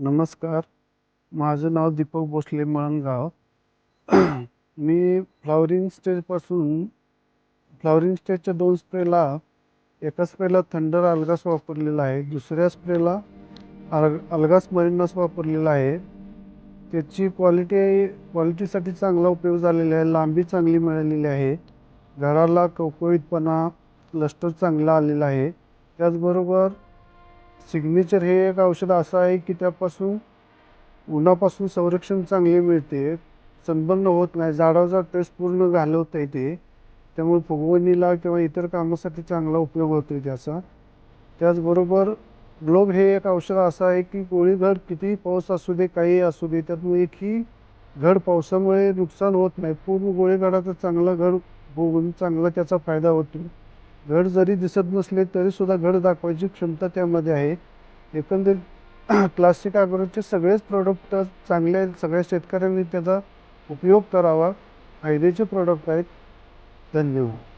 नमस्कार. माझं नाव दीपक भोसले मळणगाव. मी फ्लॉवरिंग स्टेजपासून फ्लॉवरिंग स्टेजच्या दोन स्प्रेला एका स्प्रेला थंडर अल्गास वापरलेला आहे. दुसऱ्या स्प्रेला अल अल्गास वापरलेला आहे. त्याची क्वालिटी क्वालिटीसाठी चांगला उपयोग झालेला आहे. लांबी चांगली मिळालेली आहे. घराला कवकळीतपणा लस्टर चांगला आलेला आहे. त्याचबरोबर सिग्नेचर हे एक औषध असं आहे की त्यापासून उन्हापासून संरक्षण चांगले मिळते. सनबर्न होत नाही. झाडाचा ट्रेस पूर्ण घालवता येते. त्यामुळे फुगवणीला किंवा इतर कामासाठी चांगला उपयोग होतो त्याचा. त्याचबरोबर ग्लोब हे एक औषध असं आहे की गोळीघड कितीही पाऊस असू दे काही असू दे त्यातून एकही घड पावसामुळे नुकसान होत नाही. पूर्ण गोळीघडाचा चांगला घड होऊन चांगला त्याचा फायदा होतो. घड जरी दिसत नसले तरीसुद्धा घड दाखवायची क्षमता त्यामध्ये आहे. एकंदरीत क्लासिक ॲग्रोचे सगळेच प्रोडक्ट चांगले आहेत. सगळ्या शेतकऱ्यांनी त्याचा उपयोग करावा. फायद्याचे प्रोडक्ट आहेत. धन्यवाद.